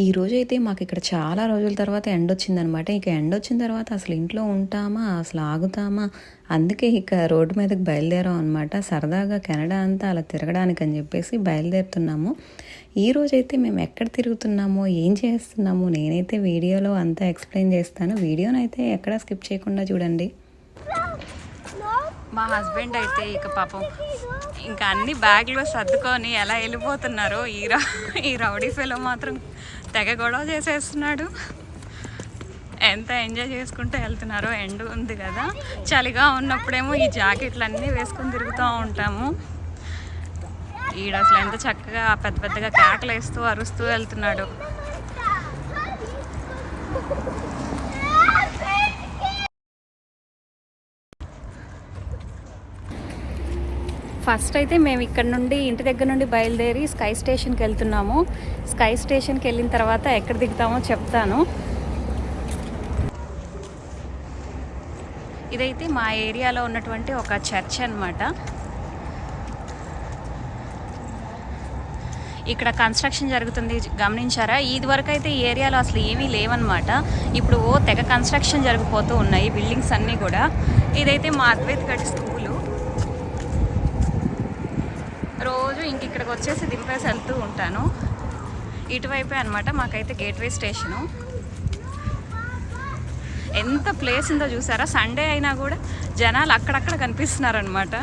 ఈ రోజు అయితే మాకు ఇక్కడ చాలా రోజుల తర్వాత ఎండ వచ్చిందనమాట ఇక ఎండ వచ్చిన తర్వాత అసలు ఇంట్లో ఉంటామా? అసలు ఆగుతామా? అందుకే ఇక రోడ్డు మీదకి బయలుదేరాం అనమాట సరదాగా కెనడా అంతా అలా తిరగడానికి అని చెప్పేసి బయలుదేరుతున్నాము. ఈ రోజైతే మేము ఎక్కడ తిరుగుతున్నామో ఏం చేస్తున్నామో నేనైతే వీడియోలో అంతా ఎక్స్ప్లెయిన్ చేస్తాను. వీడియోనైతే ఎక్కడ స్కిప్ చేయకుండా చూడండి. మా హస్బెండ్ అయితే ఇక పాపం ఇంకా అన్ని బ్యాగ్లో సర్దుకొని ఎలా వెళ్ళిపోతున్నారో ఈ రా ఈ రౌడీ ఫెలో మాత్రం తెగ గొడవ చేసేస్తున్నాడు. ఎంత ఎంజాయ్ చేసుకుంటూ వెళ్తున్నారో ఎండ్ ఉంది కదా. చలిగా ఉన్నప్పుడేమో ఈ జాకెట్లు అన్నీ వేసుకొని తిరుగుతూ ఉంటాము. ఈడ అసలు ఎంత చక్కగా పెద్ద పెద్దగా కేకలు వేస్తూ అరుస్తూ వెళ్తున్నాడు. ఫస్ట్ అయితే మేము ఇక్కడ నుండి ఇంటి దగ్గర నుండి బయలుదేరి స్కై స్టేషన్కి వెళ్తున్నాము. స్కై స్టేషన్కి వెళ్ళిన తర్వాత ఎక్కడ దిగుతామో చెప్తాను. ఇదైతే మా ఏరియాలో ఉన్నటువంటి ఒక చర్చ్ అన్నమాట. ఇక్కడ కన్స్ట్రక్షన్ జరుగుతుంది గమనించారా? ఇది వరకు అయితే ఈ ఏరియాలో అసలు ఏమీ లేవన్నమాట. ఇప్పుడు ఓ తెగ కన్స్ట్రక్షన్ జరిగిపోతూ ఉన్నాయి బిల్డింగ్స్ అన్నీ కూడా. ఇదైతే మా అద్వైత్ గడిస్తుంది స్కూలు రోజు ఇంక ఇక్కడికి వచ్చేసి దింపేసి వెళ్తూ ఉంటాను. ఇటువైపే అనమాట మాకైతే గేట్వే స్టేషను. ఎంత ప్లేస్ ఉందో చూసారా? సండే అయినా కూడా జనాలు అక్కడక్కడ కనిపిస్తున్నారనమాట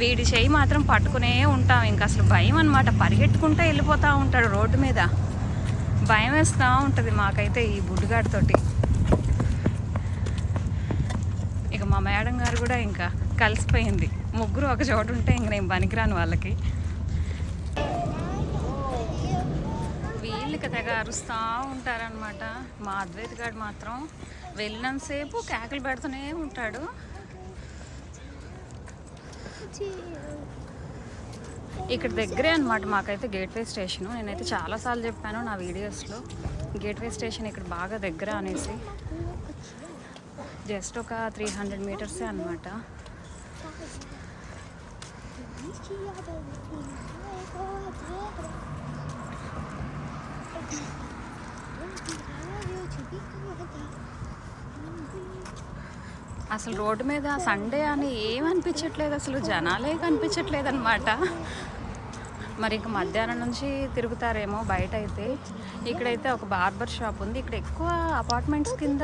వీడి చేయి మాత్రం పట్టుకునే ఉంటాం. ఇంకా అసలు భయం అనమాట పరిగెట్టుకుంటూ వెళ్ళిపోతూ ఉంటాడు రోడ్డు మీద. భయం వేస్తూ ఉంటుంది మాకైతే ఈ బుడ్డుగాడితోటి. ఇక మా మేడం గారు కూడా ఇంకా కలిసిపోయింది. ముగ్గురు ఒక చోటు ఉంటే ఇంక నేను పనికిరాను వాళ్ళకి. వీళ్ళకి తెగ అరుస్తూ ఉంటారనమాట మా అద్వైత్ గారు మాత్రం వెళ్ళినంతసేపు కేకలు పెడుతూనే ఉంటాడు. ఇక్కడ దగ్గరే అనమాట మాకైతే గేట్వే స్టేషను నేనైతే చాలాసార్లు చెప్పాను నా వీడియోస్లో. గేట్వే స్టేషన్ ఇక్కడ బాగా దగ్గర అనేసి. జస్ట్ ఒక త్రీ హండ్రెడ్ మీటర్సే అనమాట అసలు రోడ్డు మీద సండే అని ఏమనిపించట్లేదు అసలు జనాలే కనిపించట్లేదు అనమాట మరి ఇంక మధ్యాహ్నం నుంచి తిరుగుతారేమో బయట అయితే ఇక్కడైతే ఒక బార్బర్ షాప్ ఉంది. ఇక్కడ ఎక్కువ అపార్ట్మెంట్స్ కింద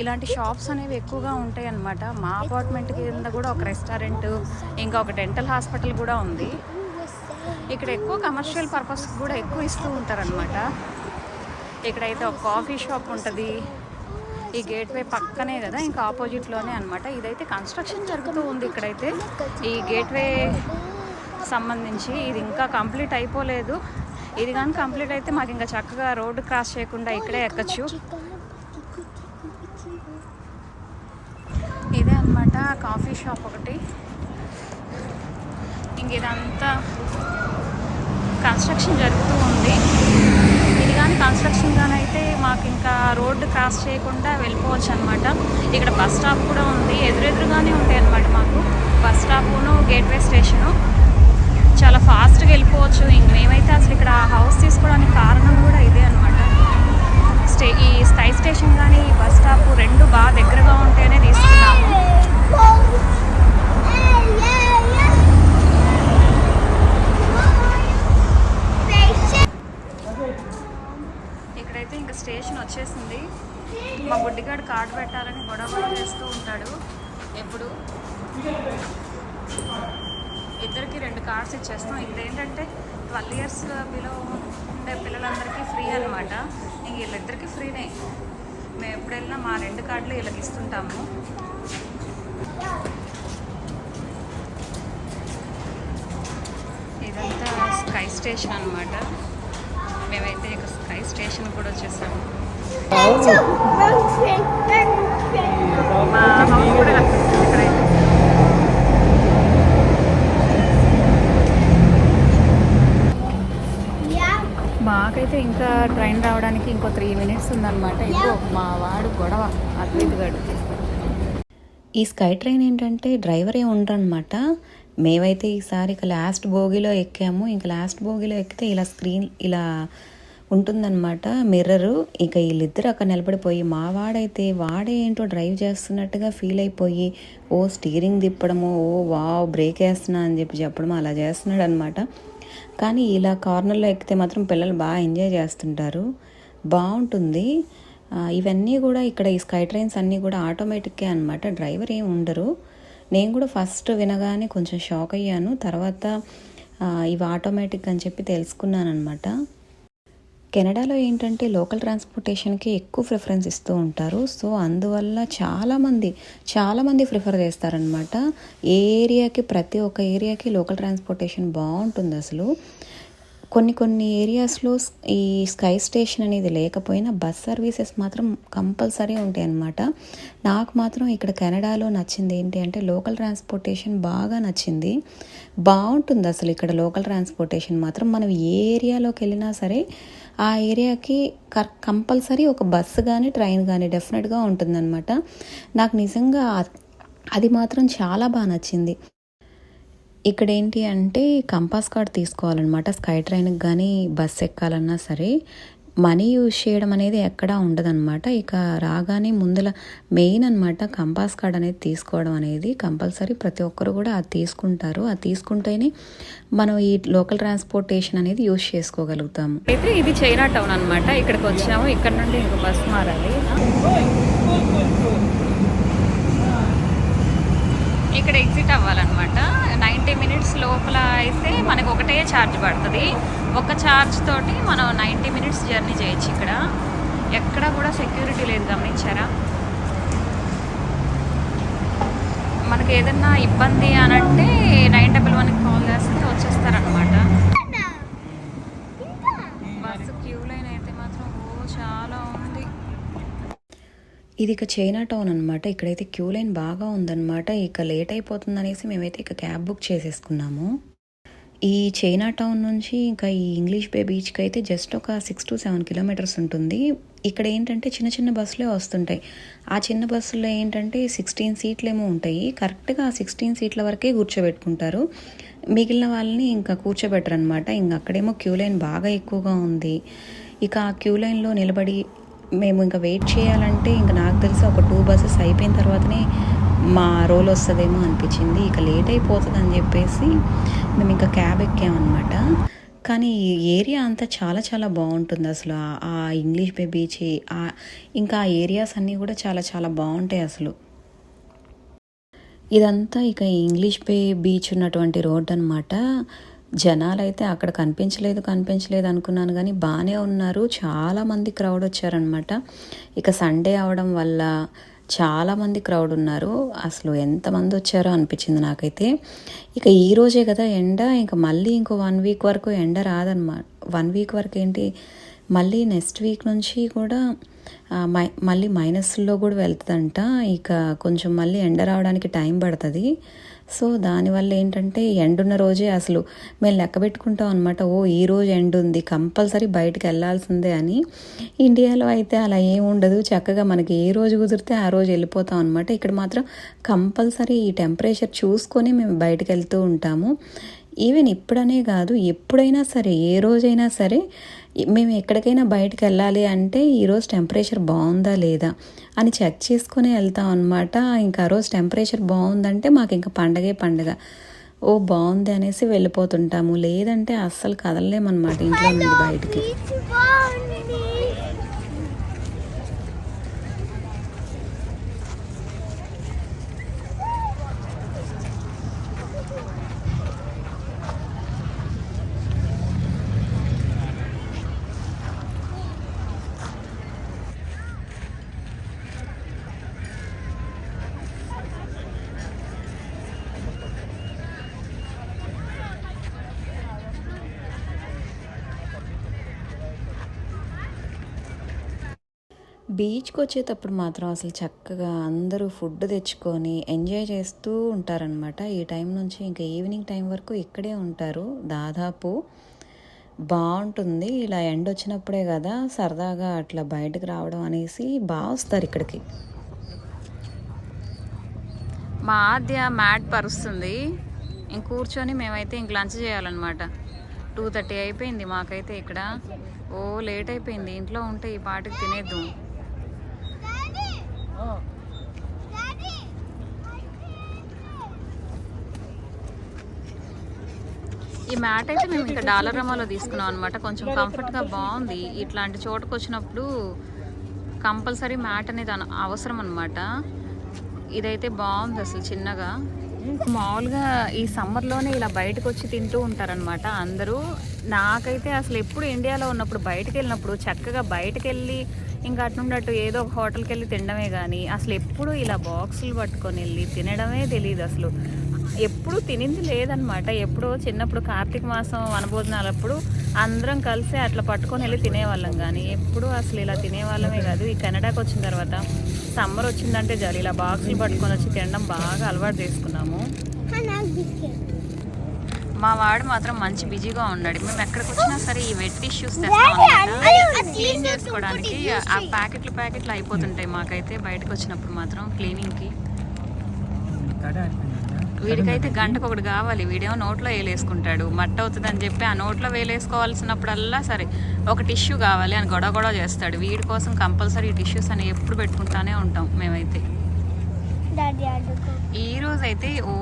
ఇలాంటి షాప్స్ అనేవి ఎక్కువగా ఉంటాయి అన్నమాట మా అపార్ట్మెంట్ కింద కూడా ఒక రెస్టారెంట్ ఇంకా ఒక డెంటల్ హాస్పిటల్ కూడా ఉంది. ఇక్కడ ఎక్కువ కమర్షియల్ పర్పస్ కూడా ఎక్కువ ఇస్తూ ఉంటారనమాట ఇక్కడైతే ఒక కాఫీ షాప్ ఉంటుంది. ఈ గేట్వే పక్కనే కదా ఇంకా ఆపోజిట్లోనే అనమాట ఇదైతే కన్స్ట్రక్షన్ జరుగుతూ ఉంది ఇక్కడైతే. ఈ గేట్వే సంబంధించి ఇది ఇంకా కంప్లీట్ అయిపోలేదు. ఇది కానీ కంప్లీట్ అయితే మాకు ఇంకా చక్కగా రోడ్డు క్రాస్ చేయకుండా ఇక్కడే ఎక్కచ్చు ఇదే అనమాట కాఫీ షాప్ ఒకటి. ఇంక ఇదంతా కన్స్ట్రక్షన్ జరుగుతూ ఉంది. ఇది కానీ కన్స్ట్రక్షన్ కానీ అయితే మాకు ఇంకా రోడ్డు క్రాస్ చేయకుండా వెళ్ళిపోవచ్చు అనమాట ఇక్కడ బస్ స్టాప్ కూడా ఉంది. ఎదురెదురుగానే ఉంటాయి అనమాట మాకు. బస్ స్టాప్ను గేట్వే స్టేషను చాలా ఫాస్ట్గా వెళ్ళిపోవచ్చు. ఇంక మేమైతే అసలు ఇక్కడ హౌస్ తీసుకోవడానికి కారణం కూడా ఇదే అనమాట స్టే ఈ స్కై స్టేషన్ కానీ ఈ బస్ స్టాప్ రెండు బాగా దగ్గరగా ఉంటేనే తీసుకున్నాము. ఇక్కడైతే ఇంకా స్టేషన్ వచ్చేసింది. మా బుడ్డిగాడు కార్డు పెట్టాలని గొడవ చేస్తూ ఉంటాడు. ఎప్పుడు? ఇద్దరికి రెండు కార్డ్స్ ఇచ్చేస్తాం ఇక్కడ ఏంటంటే ట్వెల్వ్ ఇయర్స్ బిలో ఉండే పిల్లలందరికీ ఫ్రీ అనమాట ఇంక వీళ్ళిద్దరికీ ఫ్రీనే. మేము ఎప్పుడు వెళ్ళినా మా రెండు కార్డులు వీళ్ళకి ఇస్తుంటాము. ఇదంతా స్కై స్టేషన్ అనమాట మేమైతే ఇక స్కై స్టేషన్ కూడా వచ్చేసాము. మా హౌస్ కూడా కనిపిస్తుంది ఇక్కడైతే మాకైతే ఇంకా ట్రైన్ రావడానికి ఇంకో త్రీ మినిట్స్ ఉందన్నమాట. ఇదిగో మా వాడు గొడవ. అద్వైత్ గడు ఈ స్కై ట్రైన్ ఏంటంటే డ్రైవరే ఉండరనమాట మేమైతే ఈసారి ఇక లాస్ట్ బోగిలో ఎక్కాము. ఇంకా లాస్ట్ బోగిలో ఎక్కితే ఇలా స్క్రీన్ ఇలా ఉంటుందన్నమాట మిర్రరు. ఇక వీళ్ళిద్దరు అక్కడ నిలబడిపోయి మా వాడైతే వాడే ఏంటో డ్రైవ్ చేస్తున్నట్టుగా ఫీల్ అయిపోయి ఓ స్టీరింగ్ తిప్పడము ఓ వావ్ బ్రేక్ వేస్తున్నా అని చెప్పి చెప్పడం అలా చేస్తున్నాడు అనమాట కానీ ఇలా కార్నర్లో ఎక్కితే మాత్రం పిల్లలు బాగా ఎంజాయ్ చేస్తుంటారు. బాగుంటుంది. ఇవన్నీ కూడా ఇక్కడ ఈ స్కై ట్రైన్స్ అన్నీ కూడా ఆటోమేటిక్కే అనమాట డ్రైవర్ ఏమి ఉండరు. నేను కూడా ఫస్ట్ వినగానే కొంచెం షాక్ అయ్యాను. తర్వాత ఇవి ఆటోమేటిక్ అని చెప్పి తెలుసుకున్నాను అనమాట కెనడాలో ఏంటంటే లోకల్ ట్రాన్స్పోర్టేషన్కి ఎక్కువ ప్రిఫరెన్స్ ఇస్తూ ఉంటారు. సో అందువల్ల చాలామంది చాలామంది ప్రిఫర్ చేస్తారనమాట ఏ ఏరియాకి ప్రతి ఒక్క ఏరియాకి లోకల్ ట్రాన్స్పోర్టేషన్ బాగుంటుంది అసలు. కొన్ని కొన్ని ఏరియాస్లో ఈ స్కై స్టేషన్ అనేది లేకపోయినా బస్ సర్వీసెస్ మాత్రం కంపల్సరీ ఉంటాయి అన్నమాట నాకు మాత్రం ఇక్కడ కెనడాలో నచ్చింది ఏంటి అంటే లోకల్ ట్రాన్స్పోర్టేషన్ బాగా నచ్చింది. బాగుంటుంది అసలు ఇక్కడ లోకల్ ట్రాన్స్పోర్టేషన్ మాత్రం. మనం ఏ ఏరియాలోకి వెళ్ళినా సరే ఆ ఏరియాకి కర్ కంపల్సరీ ఒక బస్సు కానీ ట్రైన్ కానీ డెఫినెట్గా ఉంటుందన్నమాట. నాకు నిజంగా అది మాత్రం చాలా బాగా నచ్చింది. ఇక్కడ ఏంటి అంటే కంపాస్ కార్డ్ తీసుకోవాలన్నమాట. స్కై ట్రైన్కి కానీ బస్ ఎక్కాలన్నా సరే మనీ యూజ్ చేయడం అనేది ఎక్కడా ఉండదన్నమాట. ఇక రాగానే ముందల మెయిన్ అన్నమాట కంపాస్ కార్డ్ అనేది తీసుకోవడం అనేది కంపల్సరీ ప్రతి ఒక్కరు కూడా అది తీసుకుంటారు. అది తీసుకుంటేనే మనం ఈ లోకల్ ట్రాన్స్పోర్టేషన్ అనేది యూజ్ చేసుకోగలుగుతాము. అయితే ఇది చైనా టౌన్ అనమాట ఇక్కడికి వచ్చాము. ఇక్కడ నుండి ఇంకో బస్ మారాలి. ఇక్కడ ఎగ్జిట్ అవ్వాలన్నమాట. నైంటీ మినిట్స్ లోపల అయితే మనకు ఒకటే ఛార్జ్ పడుతుంది. ఒక ఛార్జ్ తోటి మనం నైంటీ మినిట్స్ జర్నీ చేయొచ్చు ఇక్కడ. ఎక్కడ కూడా సెక్యూరిటీ లేదు గమనించారా? మనకు ఏదన్నా ఇబ్బంది అని అంటే నైన్ డబల్ వన్కి కాల్ చేస్తే వచ్చేస్తారనమాట బస్సు క్యూ లైన్ అయితే మాత్రం ఓ చాలా ఉంది ఇది ఇక చైనా టౌన్ అనమాట ఇక్కడైతే క్యూ లైన్ బాగా ఉందన్నమాట. ఇక లేట్ అయిపోతుంది అనేసి మేమైతే ఇక క్యాబ్ బుక్ చేసేసుకున్నాము. ఈ చైనా టౌన్ నుంచి ఇంకా ఈ ఇంగ్లీష్ బే బీచ్కి అయితే జస్ట్ ఒక సిక్స్ టు సెవెన్ కిలోమీటర్స్ ఉంటుంది. ఇక్కడ ఏంటంటే చిన్న చిన్న బస్సులే వస్తుంటాయి. ఆ చిన్న బస్సులో ఏంటంటే సిక్స్టీన్ సీట్లు ఏమో ఉంటాయి. కరెక్ట్గా ఆ సిక్స్టీన్ సీట్ల వరకే కూర్చోబెట్టుకుంటారు. మిగిలిన వాళ్ళని ఇంకా కూర్చోబెట్టరు అనమాట ఇంకా అక్కడేమో క్యూ లైన్ బాగా ఎక్కువగా ఉంది. ఇక ఆ క్యూ లైన్లో నిలబడి మేము ఇంకా వెయిట్ చేయాలంటే ఇంకా నాకు తెలిసి ఒక టూ బస్సెస్ అయిపోయిన తర్వాతనే మా రోల్ వస్తుందేమో అనిపించింది. ఇక లేట్ అయిపోతుంది అని చెప్పేసి మేము ఇంకా క్యాబ్ ఎక్కామన్నమాట. కానీ ఈ ఏరియా అంతా చాలా చాలా బాగుంటుంది అసలు. ఆ- ఇంగ్లీష్ బే బీచ్ ఇంకా ఆ ఏరియాస్ అన్నీ కూడా చాలా చాలా బాగుంటాయి అసలు. ఇదంతా ఇక ఇంగ్లీష్ బే బీచ్ ఉన్నటువంటి రోడ్ అనమాట జనాలు అయితే అక్కడ కనిపించలేదు కనిపించలేదు అనుకున్నాను కానీ బాగానే ఉన్నారు. చాలామంది క్రౌడ్ వచ్చారనమాట ఇక సండే అవడం వల్ల చాలామంది క్రౌడ్ ఉన్నారు. అసలు ఎంతమంది వచ్చారో అనిపించింది నాకైతే. ఇక ఈ రోజే కదా ఎండ ఇంకా మళ్ళీ ఇంకో వన్ వీక్ వరకు ఎండ రాదనమాట వన్ వీక్ వరకు ఏంటి? మళ్ళీ నెక్స్ట్ వీక్ నుంచి కూడా మై మళ్ళీ మైనస్లో కూడా వెళ్తుందంట. ఇక కొంచెం మళ్ళీ ఎండ రావడానికి టైం పడుతుంది. సో దానివల్ల ఏంటంటే ఎండున్న రోజే అసలు మేము లెక్క పెట్టుకుంటాం అనమాట ఓ ఈ రోజు ఎండ్ ఉంది కంపల్సరీ బయటకు వెళ్ళాల్సిందే అని. ఇండియాలో అయితే అలా ఏం ఉండదు. చక్కగా మనకి ఏ రోజు కుదిరితే ఆ రోజు వెళ్ళిపోతాం అనమాట ఇక్కడ మాత్రం కంపల్సరీ ఈ టెంపరేచర్ చూసుకొని మేము బయటకు వెళ్తూ ఉంటాము. ఈవెన్ ఇప్పుడనే కాదు ఎప్పుడైనా సరే ఏ రోజైనా సరే మేము ఎక్కడికైనా బయటకు వెళ్ళాలి అంటే ఈరోజు టెంపరేచర్ బాగుందా లేదా అని చెక్ చేసుకొని వెళ్తాం అనమాట ఇంకా ఆ రోజు టెంపరేచర్ బాగుందంటే మాకు ఇంకా పండగే పండగ. ఓ బాగుంది అనేసి వెళ్ళిపోతుంటాము. లేదంటే అస్సలు కదలలేమన్నమాట ఇంట్లో నుండి బయటికి. బీచ్కి వచ్చేటప్పుడు మాత్రం అసలు చక్కగా అందరూ ఫుడ్ తెచ్చుకొని ఎంజాయ్ చేస్తూ ఉంటారనమాట ఈ టైం నుంచి ఇంకా ఈవినింగ్ టైం వరకు ఇక్కడే ఉంటారు. దాదాపు బాగుంటుంది. ఇలా ఎండ వచ్చినప్పుడే కదా సరదాగా అట్లా బయటకు రావడం అనేసి బాగా వస్తారు ఇక్కడికి. మా ఆద్య మ్యాట్ పరుస్తుంది. ఇంక కూర్చొని మేమైతే ఇంక లంచ్ చేయాలన్నమాట. టూ థర్టీ అయిపోయింది మాకైతే ఇక్కడ. ఓ లేట్ అయిపోయింది. ఇంట్లో ఉంటే ఈ పాటకి తినేద్దాం. ఈ మ్యాట్ అయితే మేము ఇక్కడ డాలర్ రమాలో తీసుకున్నాం అనమాట కొంచెం కంఫర్ట్గా బాగుంది. ఇట్లాంటి చోటుకు వచ్చినప్పుడు కంపల్సరీ మ్యాట్ అనేది అవసరం అనమాట ఇదైతే బాగుంది అసలు చిన్నగా. మామూలుగా ఈ సమ్మర్లోనే ఇలా బయటకు వచ్చి తింటూ ఉంటారనమాట అందరూ నాకైతే అసలు ఎప్పుడు ఇండియాలో ఉన్నప్పుడు బయటకు వెళ్ళినప్పుడు చక్కగా బయటకు వెళ్ళి ఇంకా అటు నుండి అటు ఏదో ఒక హోటల్కి వెళ్ళి తినడమే కానీ అసలు ఎప్పుడు ఇలా బాక్సులు పట్టుకొని వెళ్ళి తినడమే తెలియదు అసలు. ఎప్పుడు తినింది లేదనమాట ఎప్పుడో చిన్నప్పుడు కార్తీక మాసం వనభోజనాలప్పుడు అందరం కలిసి అట్లా పట్టుకొని వెళ్ళి తినేవాళ్ళం కానీ ఎప్పుడు అసలు ఇలా తినేవాళ్ళమే కాదు. ఈ కెనడాకి వచ్చిన తర్వాత సమ్మర్ వచ్చిందంటే చాలు. ఇలా బాక్సులు పట్టుకొని వచ్చి తినడం బాగా అలవాటు చేసుకున్నాము. మా వాడు మాత్రం మంచి బిజీగా ఉన్నాడు. మేము ఎక్కడికి వచ్చినా సరే ఈ వెట్ టిష్యూస్ తెస్తాం క్లీన్ చేసుకోవడానికి ఆ ప్యాకెట్లు ప్యాకెట్లు అయిపోతుంటాయి మాకైతే బయటకు వచ్చినప్పుడు మాత్రం క్లీనింగ్కి వీడికైతే గంటకు ఒకటి కావాలి. వీడేమో నోట్లో వేలేసుకుంటాడు మట్ట అవుతుందని చెప్పి ఆ నోట్లో వేలేసుకోవాల్సినప్పుడల్లా సరే ఒక టిష్యూ కావాలి అని గొడవ గొడవ చేస్తాడు. వీడి కోసం కంపల్సరీ టిష్యూస్ అని ఎప్పుడు పెట్టుకుంటానే ఉంటాం మేమైతే. ఈ రోజు అయితే ఓ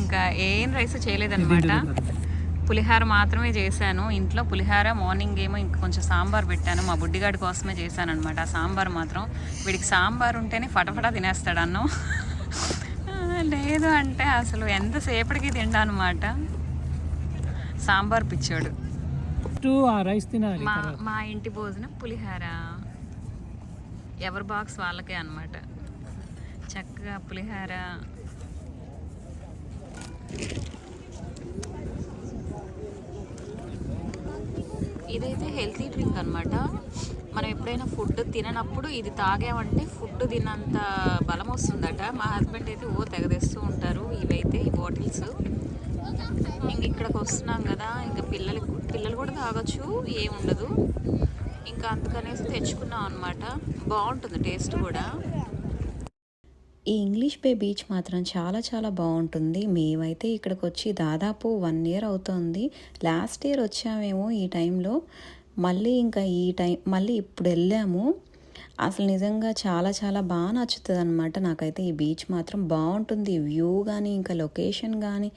ఇంకా ఏం రైస్ చేయలేదన్నమాట. పులిహార మాత్రమే చేశాను. ఇంట్లో పులిహార మార్నింగ్ ఏమో ఇంకా కొంచెం సాంబార్ పెట్టాను. మా బుడ్డిగాడి కోసమే చేశాను అనమాట ఆ సాంబార్ మాత్రం వీడికి సాంబార్ ఉంటేనే ఫటఫటా తినేస్తాడు అన్నం. లేదు అంటే అసలు ఎంతసేపటికి తిండా అనమాట సాంబార్ పిచ్చాడు. టూ ఆ రైస్ తినాలి మా మా ఇంటి భోజనం పులిహార. ఎవరి బాక్స్ వాళ్ళకే అన్నమాట. చక్కగా పులిహార. ఇదైతే హెల్తీ డ్రింక్ అన్నమాట. మనం ఎప్పుడైనా ఫుడ్ తిననప్పుడు ఇది తాగామంటే ఫుడ్ తిన్నంత బలం వస్తుందట. మా హస్బెండ్ అయితే ఓ తెగదేస్తూ ఉంటారు. ఇవైతే ఈ బాటిల్స్. ఇంక ఇక్కడికి వస్తున్నాం కదా. ఇంకా పిల్లలు పిల్లలు కూడా తాగొచ్చు. ఏముండదు ఇంకా అందుకనేసి తెచ్చుకున్నాం అనమాట బాగుంటుంది టేస్ట్ కూడా. ఈ ఇంగ్లీష్ బే బీచ్ మాత్రం చాలా చాలా బాగుంటుంది. మేమైతే ఇక్కడికి వచ్చి దాదాపు వన్ ఇయర్ అవుతుంది. లాస్ట్ ఇయర్ వచ్చామేమో ఈ టైంలో. మళ్ళీ ఇంకా ఈ టైం మళ్ళీ ఇప్పుడు వెళ్ళాము. అసలు నిజంగా చాలా చాలా బాగా నచ్చుతుంది అనమాట నాకైతే. ఈ బీచ్ మాత్రం బాగుంటుంది. వ్యూ కానీ ఇంకా లొకేషన్ కానీ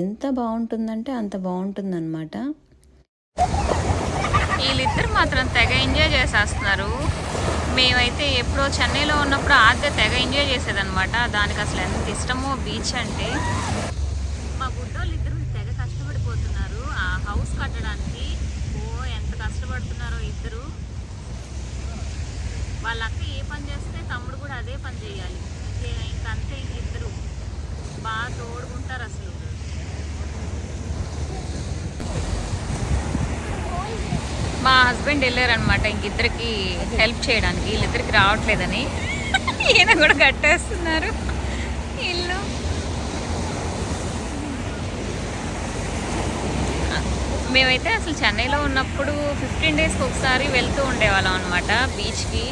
ఎంత బాగుంటుందంటే అంత బాగుంటుందన్నమాట. వీళ్ళిద్దరు మాత్రం తెగ ఎంజాయ్ చేసేస్తున్నారు. మేమైతే ఎప్పుడో చెన్నైలో ఉన్నప్పుడు ఆద్య తెగ ఎంజాయ్ చేసేదనమాట దానికి అసలు ఎంత ఇష్టమో బీచ్ అంటే మా గుడ్డోళ్ళు ఇద్దరు తెగ కష్టపడిపోతున్నారు ఆ హౌస్ కట్టడానికి ఓ ఎంత కష్టపడుతున్నారో ఇద్దరు వాళ్ళ అక్క ఏ పని చేస్తే తమ్ముడు కూడా అదే పని చేయాలి. ఇంకంతే ఇంక ఇద్దరు. బాగా తోడుకుంటారు అసలు. మా హస్బెండ్ వెళ్ళారనమాట ఇంకిద్దరికి హెల్ప్ చేయడానికి. వీళ్ళిద్దరికి రావట్లేదని. ఈయన కూడా కట్టేస్తున్నారు. మేమైతే అసలు చెన్నైలో ఉన్నప్పుడు ఫిఫ్టీన్ డేస్కి ఒకసారి వెళ్తూ ఉండేవాళ్ళం అనమాట బీచ్కి.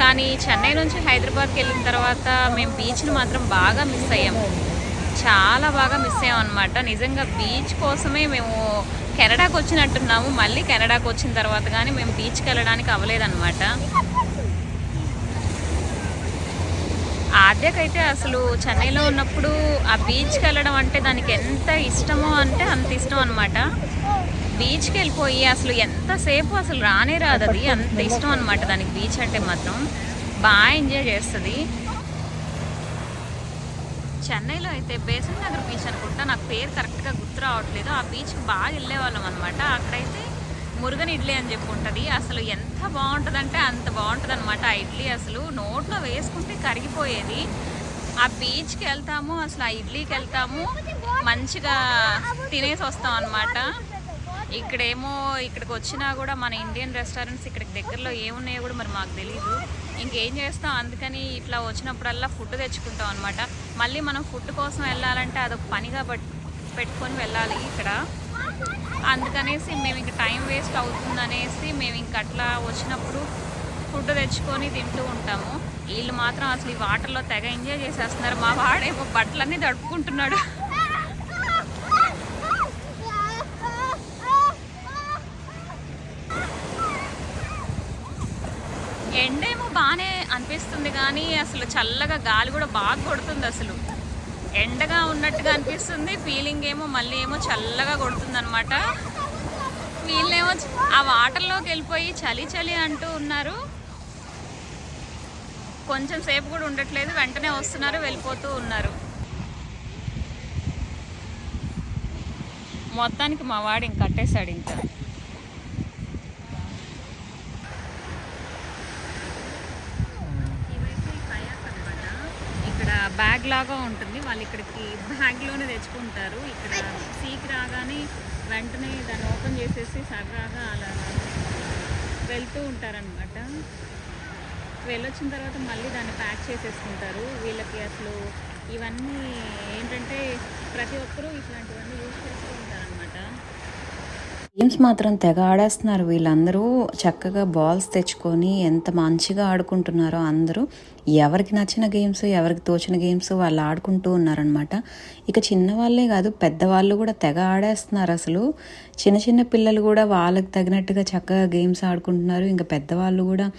కానీ చెన్నై నుంచి హైదరాబాద్కి వెళ్ళిన తర్వాత మేము బీచ్ని మాత్రం బాగా మిస్ అయ్యాము చాలా బాగా మిస్ అయ్యాం అనమాట నిజంగా బీచ్ కోసమే మేము కెనడాకి వచ్చినట్టున్నాము. మళ్ళీ కెనడాకి వచ్చిన తర్వాత కానీ మేము బీచ్కి వెళ్ళడానికి అవ్వలేదన్నమాట. ఆద్యకైతే అసలు చెన్నైలో ఉన్నప్పుడు ఆ బీచ్కి వెళ్ళడం అంటే దానికి ఎంత ఇష్టమో అంటే అంత ఇష్టం అనమాట బీచ్కి వెళ్ళిపోయి అసలు ఎంతసేపు అసలు రానే రాదు అది. అంత ఇష్టం అనమాట దానికి బీచ్ అంటే మాత్రం. బాగా ఎంజాయ్ చేస్తుంది. చెన్నైలో అయితే బేసన్ నగర్ బీచ్ అనుకుంటా నాకు పేరు కరెక్ట్గా గుర్తు రావట్లేదు. ఆ బీచ్కి బాగా వెళ్ళేవాళ్ళం అనమాట అక్కడైతే మురుగన్ ఇడ్లీ అని చెప్పి ఉంటుంది. అసలు ఎంత బాగుంటుందంటే అంత బాగుంటుంది అనమాట ఆ ఇడ్లీ అసలు. నోట్లో వేసుకుంటే కరిగిపోయేది. ఆ బీచ్కి వెళ్తాము అసలు ఆ ఇడ్లీకి వెళ్తాము. మంచిగా తినేసి వస్తాం అనమాట ఇక్కడేమో ఇక్కడికి వచ్చినా కూడా మన ఇండియన్ రెస్టారెంట్స్ ఇక్కడికి దగ్గరలో ఏమున్నాయో కూడా మరి మాకు తెలియదు ఇంకేం చేస్తాం? అందుకని ఇట్లా వచ్చినప్పుడల్లా ఫుడ్ తెచ్చుకుంటాం అనమాట మళ్ళీ మనం ఫుడ్ కోసం వెళ్ళాలంటే అదొక పనిగా పెట్టుకొని వెళ్ళాలి ఇక్కడ. అందుకనేసి మేము ఇంక టైం వేస్ట్ అవుతుందనేసి మేము ఇంక అట్లా వచ్చినప్పుడు ఫుడ్ తెచ్చుకొని తింటూ ఉంటాము. వీళ్ళు మాత్రం అసలు ఈ వాటర్లో తెగ ఎంజాయ్ చేసేస్తున్నారు. మా వాడేమో బట్టలన్నీ తడుపుకుంటున్నాడు ఎండేమో బాగానే అనిపిస్తుంది కానీ అసలు చల్లగా గాలి కూడా బాగా కొడుతుంది అసలు. ఎండగా ఉన్నట్టుగా అనిపిస్తుంది. ఫీలింగ్ ఏమో మళ్ళీ ఏమో చల్లగా కొడుతుంది అనమాట వీళ్ళేమో ఆ వాటర్లోకి వెళ్ళిపోయి చలి చలి అంటూ ఉన్నారు. కొంచెం సేపు కూడా ఉండట్లేదు. వెంటనే వస్తున్నారు వెళ్ళిపోతూ ఉన్నారు. మొత్తానికి మా వాడు ఇంక కట్టేశాడు ఇంకా ఇవైతే కయాక్ అన్నమాట ఇక్కడ బ్యాగ్ లాగా ఉంటుంది. వాళ్ళు ఇక్కడికి బ్యాగ్లోనే తెచ్చుకుంటారు. ఇక్కడ సీకి రాగానే వెంటనే దాన్ని ఓపెన్ చేసేసి సరదాగా అలా వెళ్తూ ఉంటారనమాట వెళ్ళొచ్చిన తర్వాత మళ్ళీ దాన్ని ప్యాక్ చేసేసుకుంటారు. వీళ్ళకి అసలు ఇవన్నీ ఏంటంటే ప్రతి ఒక్కరూ ఇట్లాంటివన్నీ యూజ్ చేస్తూ ఉంటారనమాట గేమ్స్ మాత్రం తెగ ఆడేస్తున్నారు వీళ్ళందరూ. చక్కగా బాల్స్ తెచ్చుకొని ఎంత మంచిగా ఆడుకుంటున్నారో అందరూ. ఎవరికి నచ్చిన గేమ్స్ ఎవరికి తోచిన గేమ్స్ వాళ్ళు ఆడుకుంటూ ఉన్నారనమాట ఇక చిన్నవాళ్ళే కాదు పెద్దవాళ్ళు కూడా తెగ ఆడేస్తున్నారు అసలు. చిన్న చిన్న పిల్లలు కూడా వాళ్ళకి తగినట్టుగా చక్కగా గేమ్స్ ఆడుకుంటున్నారు. ఇంకా పెద్దవాళ్ళు కూడా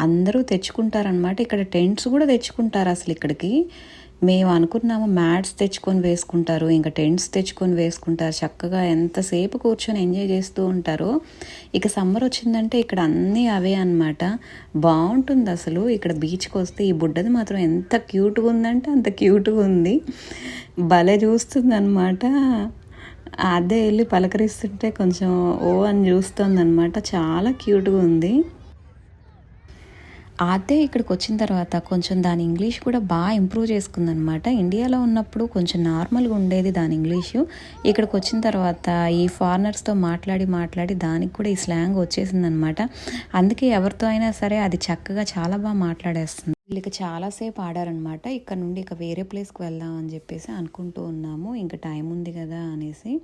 అందరూ తెచ్చుకుంటారనమాట ఇక్కడ టెంట్స్ కూడా తెచ్చుకుంటారు అసలు ఇక్కడికి. మేము అనుకున్నాము మ్యాట్స్ తెచ్చుకొని వేసుకుంటారు ఇంకా టెంట్స్ తెచ్చుకొని వేసుకుంటారు చక్కగా ఎంతసేపు కూర్చొని ఎంజాయ్ చేస్తూ ఉంటారు. ఇక సమ్మర్ వచ్చిందంటే ఇక్కడ అన్నీ అవే అన్నమాట. బాగుంటుంది అసలు. ఇక్కడ బీచ్కి వస్తే ఈ బుడ్డది మాత్రం ఎంత క్యూట్గా ఉందంటే అంత క్యూట్గా ఉంది. భలే చూస్తుంది అనమాట అదే వెళ్ళి పలకరిస్తుంటే కొంచెం ఓ అని చూస్తుంది అనమాట చాలా క్యూట్గా ఉంది. అదే ఇక్కడికి వచ్చిన తర్వాత కొంచెం దాని ఇంగ్లీష్ కూడా బాగా ఇంప్రూవ్ చేసుకుందనమాట. ఇండియాలో ఉన్నప్పుడు కొంచెం నార్మల్గా ఉండేది దాని ఇంగ్లీషు. ఇక్కడికి వచ్చిన తర్వాత ఈ ఫారినర్స్తో మాట్లాడి మాట్లాడి దానికి కూడా ఈ స్లాంగ్ వచ్చేసిందనమాట. అందుకే ఎవరితో అయినా సరే అది చక్కగా చాలా బాగా మాట్లాడేస్తుంది. వీళ్ళకి చాలాసేపు ఆడారనమాట. ఇక్కడ నుండి ఇక వేరే ప్లేస్కి వెళ్దాం అని చెప్పేసి అనుకుంటూ ఉన్నాము. ఇంకా టైం ఉంది కదా అనేసి.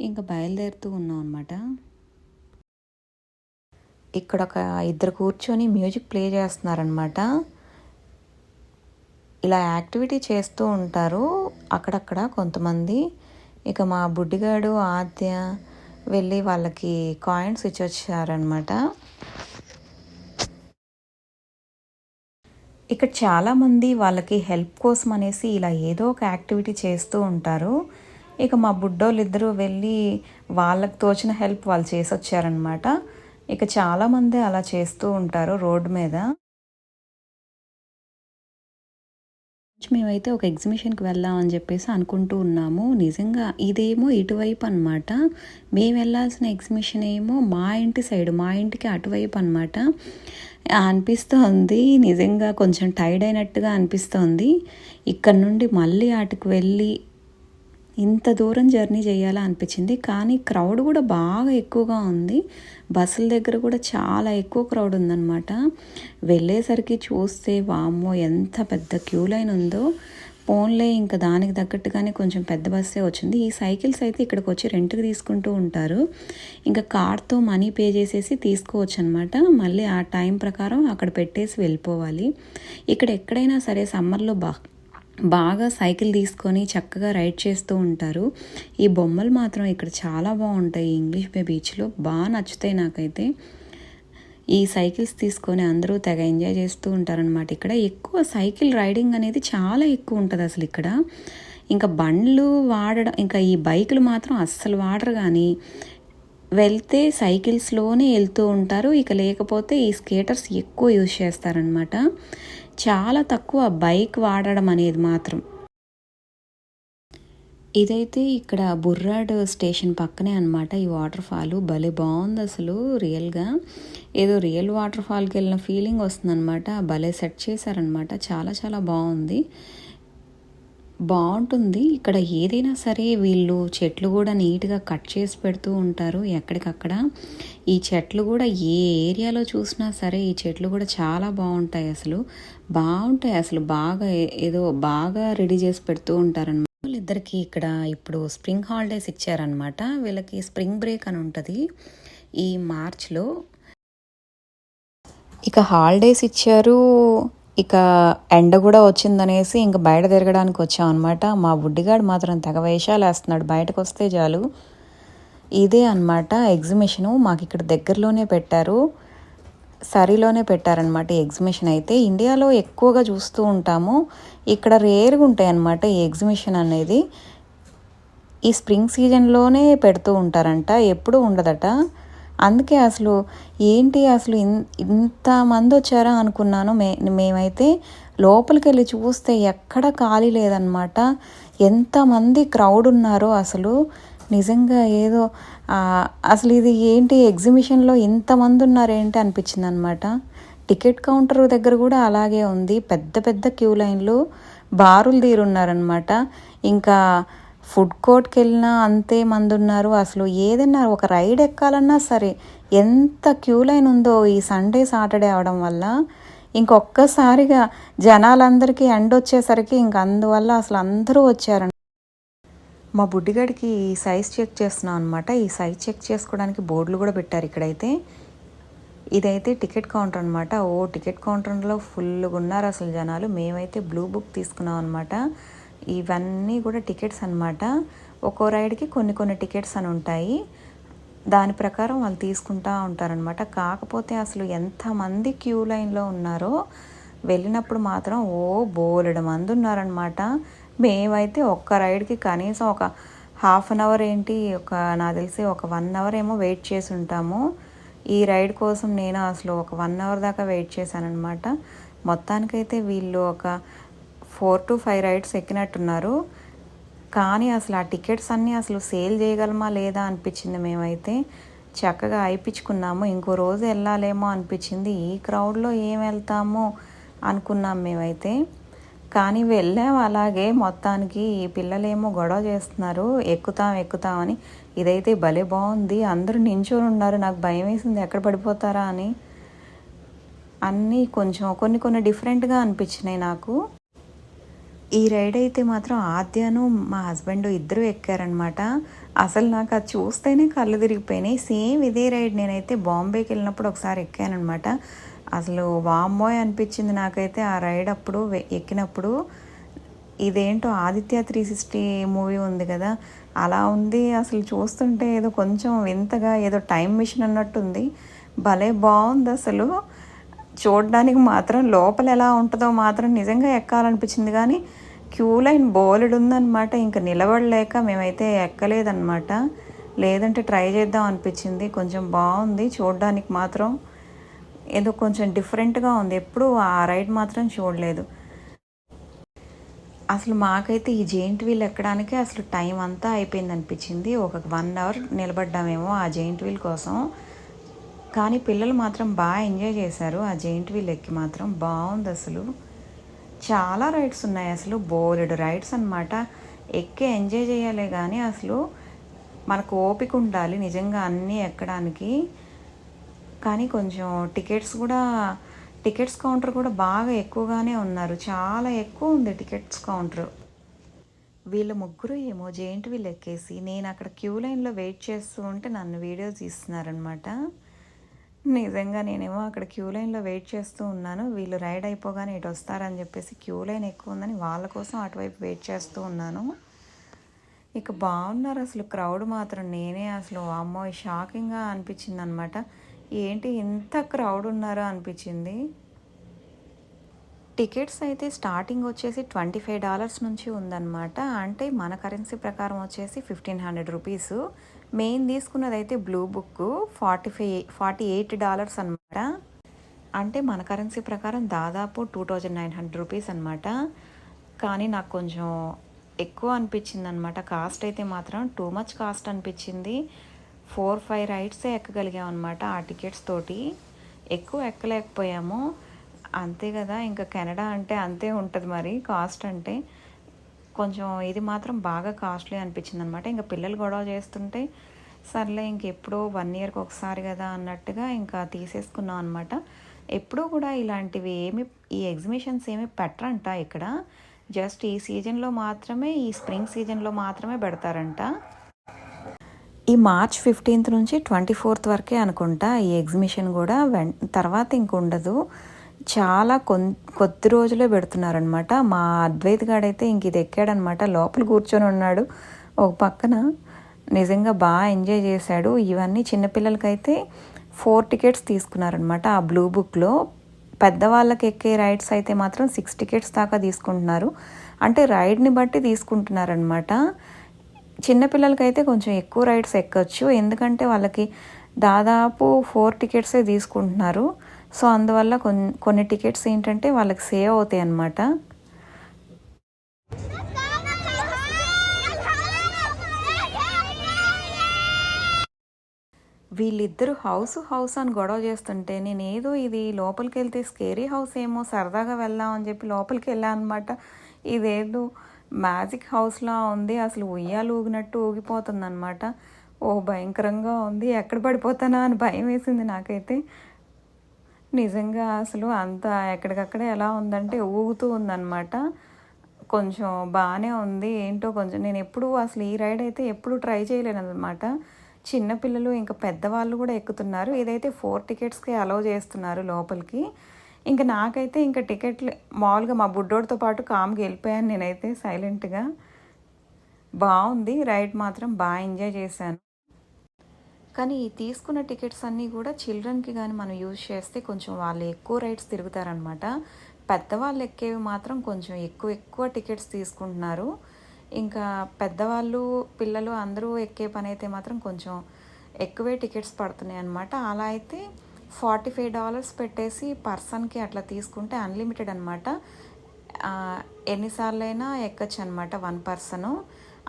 ఇంకా బయలుదేరుతూ ఉన్నాం అనమాట ఇక్కడ ఒక ఇద్దరు కూర్చొని మ్యూజిక్ ప్లే చేస్తున్నారనమాట. ఇలా యాక్టివిటీ చేస్తూ ఉంటారు. అక్కడక్కడ కొంతమంది. ఇక మా బుడ్డిగాడు ఆద్య వెళ్ళి వాళ్ళకి కాయిన్స్ ఇచ్చొచ్చారనమాట. ఇక్కడ చాలామంది వాళ్ళకి హెల్ప్ కోసం అనేసి ఇలా ఏదో ఒక యాక్టివిటీ చేస్తూ ఉంటారు. ఇక మా బుడ్డోళ్ళిద్దరూ వెళ్ళి వాళ్ళకి తోచిన హెల్ప్ వాళ్ళు చేసి వచ్చారనమాట ఇక చాలామంది అలా చేస్తూ ఉంటారు రోడ్ మీద. మేమైతే ఒక ఎగ్జిబిషన్కి వెళ్దాం అని చెప్పేసి అనుకుంటూ ఉన్నాము. నిజంగా ఇదేమో ఇటువైపు అనమాట మేము వెళ్ళాల్సిన ఎగ్జిబిషన్ ఏమో మా ఇంటి సైడ్ మా ఇంటికి అటువైపు అనమాట అనిపిస్తోంది. నిజంగా కొంచెం టైర్డ్ అయినట్టుగా అనిపిస్తోంది. ఇక్కడ నుండి మళ్ళీ అటుకు వెళ్ళి ఇంత దూరం జర్నీ చేయాలా అనిపించింది. కానీ క్రౌడ్ కూడా బాగా ఎక్కువగా ఉంది. బస్సుల దగ్గర కూడా చాలా ఎక్కువ క్రౌడ్ ఉందన్నమాట. వెళ్ళేసరికి చూస్తే వామ్మో ఎంత పెద్ద క్యూ లైన్ ఉందో. ఫోన్లే ఇంకా దానికి తగ్గట్టుగానే కొంచెం పెద్ద బస్సే వచ్చింది. ఈ సైకిల్స్ అయితే ఇక్కడికి వచ్చి రెంట్కి తీసుకుంటూ ఉంటారు. ఇంకా కార్డ్తో మనీ పే చేసేసి తీసుకోవచ్చు అనమాట మళ్ళీ ఆ టైం ప్రకారం అక్కడ పెట్టేసి వెళ్ళిపోవాలి. ఇక్కడ ఎక్కడైనా సరే సమ్మర్లో బా బాగా సైకిల్ తీసుకొని చక్కగా రైడ్ చేస్తూ ఉంటారు. ఈ బొమ్మలు మాత్రం ఇక్కడ చాలా బాగుంటాయి. ఇంగ్లీష్ బే బీచ్లో బాగా నచ్చుతాయి నాకైతే. ఈ సైకిల్స్ తీసుకొని అందరూ తెగ ఎంజాయ్ చేస్తూ ఉంటారనమాట ఇక్కడ ఎక్కువ సైకిల్ రైడింగ్ అనేది చాలా ఎక్కువ ఉంటుంది అసలు ఇక్కడ. ఇంకా బండ్లు వాడడం ఇంకా ఈ బైకులు మాత్రం అస్సలు వాడరు కానీ వెళ్తే సైకిల్స్లోనే వెళ్తూ ఉంటారు. ఇక లేకపోతే ఈ స్కేటర్స్ ఎక్కువ యూజ్ చేస్తారనమాట చాలా తక్కువ బైక్ వాడడం అనేది మాత్రం. ఇదైతే ఇక్కడ బుర్రాడ్ స్టేషన్ పక్కనే అనమాట ఈ వాటర్ ఫాల్ భలే బాగుంది అసలు రియల్గా. ఏదో రియల్ వాటర్ ఫాల్కి వెళ్ళిన ఫీలింగ్ వస్తుందన్నమాట. భలే సెట్ చేశారనమాట చాలా చాలా బాగుంది. బాగుంటుంది. ఇక్కడ ఏదైనా సరే వీళ్ళు చెట్లు కూడా నీట్గా కట్ చేసి పెడుతూ ఉంటారు ఎక్కడికక్కడ. ఈ చెట్లు కూడా ఏ ఏరియాలో చూసినా సరే ఈ చెట్లు కూడా చాలా బాగుంటాయి అసలు. బాగుంటాయి అసలు. బాగా ఏదో బాగా రెడీ చేసి పెడుతూ ఉంటారనమాట వీళ్ళిద్దరికి ఇక్కడ ఇప్పుడు స్ప్రింగ్ హాలిడేస్ ఇచ్చారనమాట వీళ్ళకి స్ప్రింగ్ బ్రేక్ అని ఉంటుంది. ఈ మార్చ్లో ఇక హాలిడేస్ ఇచ్చారు ఇక ఎండ కూడా వచ్చిందనేసి ఇంక బయట తిరగడానికి వచ్చామన్నమాట మా బుడ్డిగాడు మాత్రం తెగ వేషాలు వేస్తున్నాడు బయటకు వస్తే చాలు. ఇదే అన్నమాట ఎగ్జిబిషను. మాకు ఇక్కడ దగ్గరలోనే పెట్టారు. సరిలోనే పెట్టారనమాట ఈ ఎగ్జిబిషన్ అయితే. ఇండియాలో ఎక్కువగా చూస్తూ ఉంటాము. ఇక్కడ రేర్గా ఉంటాయి అన్నమాట ఈ ఎగ్జిబిషన్ అనేది. ఈ స్ప్రింగ్ సీజన్లోనే పెడుతూ ఉంటారంట. ఎప్పుడూ ఉండదట. అందుకే అసలు ఏంటి అసలు ఇన్ ఇంతమంది వచ్చారా అనుకున్నాను. మే మేమైతే లోపలికి వెళ్ళి చూస్తే ఎక్కడ ఖాళీ లేదనమాట ఎంతమంది క్రౌడ్ ఉన్నారో అసలు. నిజంగా ఏదో అసలు ఇది ఏంటి ఎగ్జిబిషన్లో ఇంతమంది ఉన్నారేంటి అనిపించింది అనమాట టికెట్ కౌంటర్ దగ్గర కూడా అలాగే ఉంది. పెద్ద పెద్ద క్యూ లైన్లు బారులు తీరున్నారనమాట ఇంకా ఫుడ్ కోర్ట్కి వెళ్ళినా అంతే మంది ఉన్నారు అసలు ఏదన్నా ఒక రైడ్ ఎక్కాలన్నా సరే ఎంత క్యూ లైన్ ఉందో ఈ సండే సాటర్డే అవడం వల్ల. ఇంకొక్కసారిగా జనాలందరికీ ఎండ్ వచ్చేసరికి ఇంక అందువల్ల అసలు అందరూ వచ్చారు మా బుడ్డిగడికి ఈ సైజ్ చెక్ చేస్తున్నాం అనమాట ఈ సైజ్ చెక్ చేసుకోవడానికి బోర్డులు కూడా పెట్టారు ఇక్కడైతే. ఇదైతే టికెట్ కౌంటర్ అనమాట ఓ టికెట్ కౌంటర్లో ఫుల్గా ఉన్నారు అసలు జనాలు. మేమైతే బ్లూ బుక్ తీసుకున్నాం అనమాట ఇవన్నీ కూడా టికెట్స్ అనమాట ఒక్కో రైడ్కి కొన్ని కొన్ని టికెట్స్ అని ఉంటాయి. దాని ప్రకారం వాళ్ళు తీసుకుంటా ఉంటారనమాట కాకపోతే అసలు ఎంతమంది క్యూ లైన్లో ఉన్నారో వెళ్ళినప్పుడు మాత్రం ఓ బోలెడు మంది ఉన్నారనమాట మేమైతే ఒక్క రైడ్కి కనీసం ఒక హాఫ్ అన్ అవర్ ఏంటి ఒక నాకు తెలిసి ఒక వన్ అవర్ ఏమో వెయిట్ చేసి ఉంటాము. ఈ రైడ్ కోసం నేను అసలు ఒక వన్ అవర్ దాకా వెయిట్ చేశానమాట మొత్తానికైతే వీళ్ళు ఒక ఫోర్ టు ఫైవ్ రైడ్స్ ఎక్కినట్టున్నారు. కానీ అసలు ఆ టికెట్స్ అన్నీ అసలు సేల్ చేయగలమా లేదా అనిపించింది మేమైతే. చక్కగా అయిపించుకున్నాము. ఇంకో రోజు వెళ్ళాలేమో అనిపించింది. ఈ క్రౌడ్లో ఏం వెళ్తామో అనుకున్నాం మేమైతే. కానీ వెళ్ళాం అలాగే. మొత్తానికి ఈ పిల్లలేమో గొడవ చేస్తున్నారు. ఎక్కుతాం ఎక్కుతామని ఇదైతే భలే బాగుంది. అందరూ నించొని ఉన్నారు. నాకు భయం వేసింది. ఎక్కడ పడిపోతారా అని. అన్నీ కొంచెం కొన్ని కొన్ని డిఫరెంట్గా అనిపించినాయి నాకు. ఈ రైడ్ అయితే మాత్రం ఆద్యాను మా హస్బెండ్ ఇద్దరు ఎక్కారనమాట అసలు నాకు అది చూస్తేనే కళ్ళు తిరిగిపోయినాయి. సేమ్ ఇదే రైడ్ నేనైతే బాంబేకి వెళ్ళినప్పుడు ఒకసారి ఎక్కానమాట అసలు వామ్మోయ్ అనిపించింది నాకైతే ఆ రైడ్ అప్పుడు ఎక్కినప్పుడు. ఇదేంటో ఆదిత్య త్రీ సిక్స్టీ మూవీ ఉంది కదా అలా ఉంది. అసలు చూస్తుంటే ఏదో కొంచెం వింతగా ఏదో టైం మిషన్ అన్నట్టుంది. భలే బాగుంది అసలు. చూడడానికి మాత్రం లోపల ఎలా ఉంటుందో మాత్రం నిజంగా ఎక్కాలనిపించింది. కానీ క్యూ లైన్ బోలెడు ఉందన్నమాట. ఇంకా నిలబడలేక మేమైతే ఎక్కలేదన్నమాట. లేదంటే ట్రై చేద్దాం అనిపించింది. కొంచెం బాగుంది చూడడానికి మాత్రం. ఏదో కొంచెం డిఫరెంట్గా ఉంది. ఎప్పుడు ఆ రైడ్ మాత్రం చూడలేదు. అసలు మాకైతే ఈ జెయింట్ వీల్ ఎక్కడానికి అసలు టైం అంతా అయిపోయింది అనిపించింది. ఒక వన్ అవర్ నిలబడ్డామేమో ఆ జెయింట్ వీల్ కోసం. కానీ పిల్లలు మాత్రం బాగా ఎంజాయ్ చేశారు ఆ జెయింట్ వీల్ ఎక్కి మాత్రం. బాగుంది అసలు. చాలా రైడ్స్ ఉన్నాయి అసలు బోలెడు రైడ్స్ అనమాట ఎక్కి ఎంజాయ్ చేయాలి కానీ అసలు మనకు ఓపిక ఉండాలి నిజంగా అన్నీ ఎక్కడానికి. కానీ కొంచెం టికెట్స్ కూడా టికెట్స్ కౌంటర్ కూడా బాగా ఎక్కువగానే ఉన్నారు. చాలా ఎక్కువ ఉంది టికెట్స్ కౌంటర్ వీళ్ళ ముగ్గురు ఏమో జెయింట్ వీళ్ళు ఎక్కేసి నేను అక్కడ క్యూ లైన్లో వెయిట్ చేస్తూ ఉంటే నన్ను వీడియో తీస్తున్నారనమాట నిజంగా నేనేమో అక్కడ క్యూ లైన్లో వెయిట్ చేస్తూ ఉన్నాను. వీళ్ళు రైడ్ అయిపోగానే ఇటు వస్తారని చెప్పేసి క్యూ లైన్ ఎక్కువ ఉందని వాళ్ళ కోసం అటువైపు వెయిట్ చేస్తూ ఉన్నాను. ఇక బాగున్నారు అసలు క్రౌడ్ మాత్రం. నేనే అసలు అమ్మో షాకింగ్గా అనిపించింది అనమాట ఏంటి ఇంత క్రౌడ్ ఉన్నారో అనిపించింది. టికెట్స్ అయితే స్టార్టింగ్ వచ్చేసి ట్వంటీ ఫైవ్ డాలర్స్ నుంచి ఉందన్నమాట అంటే మన కరెన్సీ ప్రకారం వచ్చేసి ఫిఫ్టీన్ హండ్రెడ్ రూపీస్. మెయిన్ తీసుకున్నది అయితే blue book forty five forty eight dollars అనమాట అంటే మన కరెన్సీ ప్రకారం దాదాపు two thousand nine hundred rupees అనమాట కానీ నాకు కొంచెం ఎక్కువ అనిపించింది అనమాట కాస్ట్ అయితే మాత్రం టూ మచ్ కాస్ట్ అనిపించింది. ఫోర్ ఫైవ్ రైడ్సే ఎక్కగలిగాం అనమాట ఆ టికెట్స్ తోటి. ఎక్కువ ఎక్కలేకపోయాము. అంతే కదా ఇంకా కెనడా అంటే అంతే ఉంటుంది మరి కాస్ట్ అంటే. కొంచెం ఇది మాత్రం బాగా కాస్ట్లీ అనిపించింది అనమాట ఇంకా పిల్లలు గొడవ చేస్తుంటే సర్లే ఇంకెప్పుడో వన్ ఇయర్కి ఒకసారి కదా అన్నట్టుగా ఇంకా తీసేసుకున్నాం అనమాట ఎప్పుడూ కూడా ఇలాంటివి ఏమి ఈ ఎగ్జిబిషన్స్ ఏమి పెట్టరంట ఇక్కడ. జస్ట్ ఈ సీజన్లో మాత్రమే ఈ స్ప్రింగ్ సీజన్లో మాత్రమే పెడతారంట. ఈ మార్చ్ ఫిఫ్టీన్త్ నుంచి ట్వంటీ ఫోర్త్ వరకే అనుకుంటా ఈ ఎగ్జిబిషన్ కూడా. వెన్ తర్వాత ఇంక ఉండదు. చాలా కొన్ కొద్ది రోజులే పెడుతున్నారనమాట మా అద్వైత్ గాడైతే ఇంక ఇది ఎక్కాడనమాట లోపల కూర్చొని ఉన్నాడు. ఒక పక్కన నిజంగా బాగా ఎంజాయ్ చేశాడు. ఇవన్నీ చిన్నపిల్లలకైతే ఫోర్ టికెట్స్ తీసుకున్నారనమాట ఆ బ్లూ బుక్లో. పెద్దవాళ్ళకి ఎక్కే రైడ్స్ అయితే మాత్రం సిక్స్ టికెట్స్ దాకా తీసుకుంటున్నారు. అంటే రైడ్ని బట్టి తీసుకుంటున్నారనమాట చిన్నపిల్లలకైతే కొంచెం ఎక్కువ రైడ్స్ ఎక్కొచ్చు. ఎందుకంటే వాళ్ళకి దాదాపు ఫోర్ టికెట్సే తీసుకుంటున్నారు. సో అందువల్ల కొన్ని కొన్ని టికెట్స్ ఏంటంటే వాళ్ళకి సేవ్ అవుతాయి అన్నమాట. వీళ్ళిద్దరూ హౌస్ హౌస్ అని గొడవ చేస్తుంటే నేను ఏదో ఇది లోపలికి వెళ్తే స్కేరీ హౌస్ ఏమో సరదాగా వెళ్దాం అని చెప్పి లోపలికి వెళ్ళాను అనమాట ఇదేదో మ్యాజిక్ హౌస్లా ఉంది అసలు ఉయ్యాలు ఊగినట్టు ఊగిపోతుంది అనమాట ఓ భయంకరంగా ఉంది ఎక్కడ పడిపోతానా అని భయం వేసింది నాకైతే. నిజంగా అసలు అంత ఎక్కడికక్కడ ఎలా ఉందంటే ఊగుతూ ఉందన్నమాట. కొంచెం బాగానే ఉంది. ఏంటో కొంచెం నేను ఎప్పుడు అసలు ఈ రైడ్ అయితే ఎప్పుడు ట్రై చేయలేను అనమాట చిన్నపిల్లలు ఇంకా పెద్దవాళ్ళు కూడా ఎక్కుతున్నారు. ఇదైతే ఫోర్ టికెట్స్కి అలౌ చేస్తున్నారు లోపలికి. ఇంకా నాకైతే ఇంకా టికెట్లు మామూలుగా మా బుడ్డోడితో పాటు కామ్కి వెళ్ళిపోయాను నేనైతే సైలెంట్గా. బాగుంది రైడ్ మాత్రం బాగా ఎంజాయ్ చేశాను. కానీ ఈ తీసుకున్న టికెట్స్ అన్నీ కూడా చిల్డ్రన్కి కానీ మనం యూజ్ చేస్తే కొంచెం వాళ్ళు ఎక్కువ రైడ్స్ తిరుగుతారనమాట. పెద్దవాళ్ళు ఎక్కేవి మాత్రం కొంచెం ఎక్కువ ఎక్కువ టికెట్స్ తీసుకుంటున్నారు. ఇంకా పెద్దవాళ్ళు పిల్లలు అందరూ ఎక్కే పని అయితే మాత్రం కొంచెం ఎక్కువే టికెట్స్ పడుతున్నాయి అనమాట అలా అయితే ఫార్టీ ఫైవ్ డాలర్స్ పెట్టేసి పర్సన్కి అట్లా తీసుకుంటే అన్లిమిటెడ్ అనమాట ఎన్నిసార్లైనా ఎక్కచ్చు అనమాట వన్ పర్సను.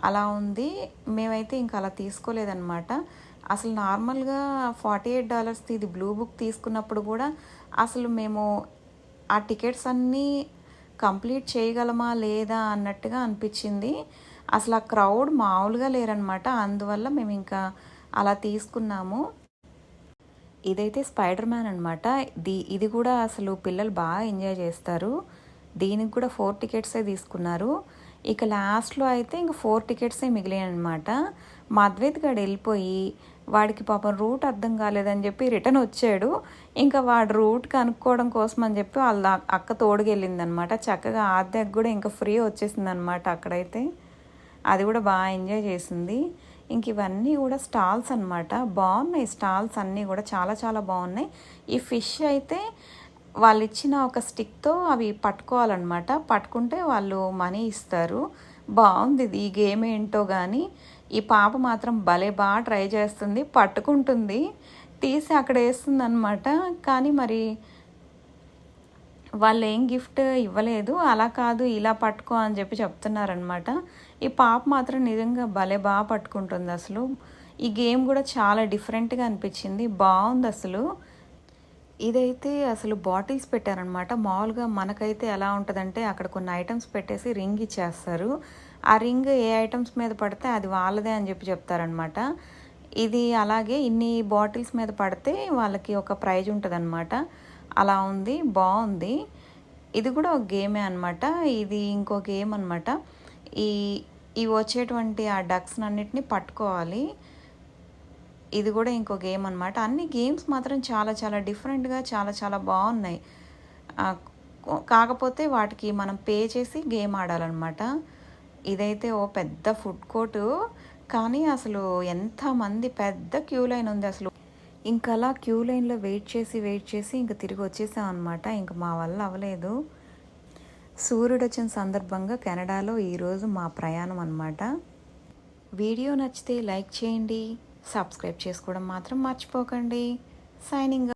అలా ఉంది. మేమైతే ఇంకా అలా తీసుకోలేదన్నమాట. అసలు నార్మల్గా ఫార్టీ ఎయిట్ డాలర్స్ది ఇది బ్లూ బుక్ తీసుకున్నప్పుడు కూడా అసలు మేము ఆ టికెట్స్ అన్నీ కంప్లీట్ చేయగలమా లేదా అన్నట్టుగా అనిపించింది. అసలు ఆ క్రౌడ్ మామూలుగా లేరనమాట అందువల్ల మేము ఇంకా అలా తీసుకున్నాము. ఇదైతే స్పైడర్ మ్యాన్ అనమాట దీ ఇది కూడా అసలు పిల్లలు బాగా ఎంజాయ్ చేస్తారు. దీనికి కూడా ఫోర్ టికెట్సే తీసుకున్నారు. ఇక లాస్ట్లో అయితే ఇంక ఫోర్ టికెట్సే మిగిలినాయి అనమాట మా అద్వైత్ గారు వెళ్ళిపోయి వాడికి పాపం రూట్ అర్థం కాలేదని చెప్పి రిటర్న్ వచ్చాడు. ఇంకా వాడు రూట్ కనుక్కోవడం కోసం అని చెప్పి వాళ్ళ అక్క తోడుకెళ్ళిందనమాట. చక్కగా ఆద్యకు కూడా ఇంకా ఫ్రీ వచ్చేసింది అనమాట అక్కడైతే. అది కూడా బాగా ఎంజాయ్ చేసింది. ఇంక ఇవన్నీ కూడా స్టాల్స్ అనమాట బాగున్నాయి స్టాల్స్ అన్నీ కూడా. చాలా చాలా బాగున్నాయి. ఈ ఫిష్ అయితే వాళ్ళు ఇచ్చిన ఒక స్టిక్తో అవి పట్టుకోవాలన్నమాట. పట్టుకుంటే వాళ్ళు మనీ ఇస్తారు. బాగుంది ఇది. ఈ గేమ్ ఏంటో కానీ ఈ పాప మాత్రం భలే బాగా ట్రై చేస్తుంది పట్టుకుంటుంది తీసి అక్కడ వేస్తుంది అనమాట కానీ మరి వాళ్ళు ఏం గిఫ్ట్ ఇవ్వలేదు అలా కాదు ఇలా పట్టుకో అని చెప్పి చెప్తున్నారనమాట ఈ పాప మాత్రం నిజంగా భలే బాగా పట్టుకుంటుంది అసలు. ఈ గేమ్ కూడా చాలా డిఫరెంట్గా అనిపించింది బాగుంది అసలు. ఇదైతే అసలు బాటిల్స్ పెట్టారనమాట మామూలుగా మనకైతే ఎలా ఉంటుందంటే అక్కడ కొన్ని ఐటమ్స్ పెట్టేసి రింగ్ ఇచ్చేస్తారు. ఆ రింగ్ ఏ ఐటమ్స్ మీద పడితే అది వాళ్ళదే అని చెప్పి చెప్తారనమాట ఇది అలాగే ఇన్ని బాటిల్స్ మీద పడితే వాళ్ళకి ఒక ప్రైజ్ ఉంటుంది అలా ఉంది బాగుంది. ఇది కూడా ఒక గేమే అనమాట ఇది ఇంకో గేమ్ అనమాట ఈ ఇవి వచ్చేటువంటి ఆ డక్స్ అన్నిటిని పట్టుకోవాలి. ఇది కూడా ఇంకో గేమ్ అనమాట అన్ని గేమ్స్ మాత్రం చాలా చాలా డిఫరెంట్గా చాలా చాలా బాగున్నాయి. కాకపోతే వాటికి మనం పే చేసి గేమ్ ఆడాలన్నమాట. ఇదైతే ఓ పెద్ద ఫుడ్ కోర్టు. కానీ అసలు ఎంతమంది పెద్ద క్యూ లైన్ ఉంది అసలు. ఇంకా అలా క్యూ లైన్లో వెయిట్ చేసి వెయిట్ చేసి ఇంకా తిరిగి వచ్చేసాం అనమాట ఇంకా మా వల్ల అవ్వలేదు. సూర్యుడు వచ్చిన సందర్భంగా కెనడాలో ఈరోజు మా ప్రయాణం అనమాట వీడియో నచ్చితే లైక్ చేయండి. సబ్స్క్రైబ్ చేసుకోవడం మాత్రం మర్చిపోకండి. సైనింగ్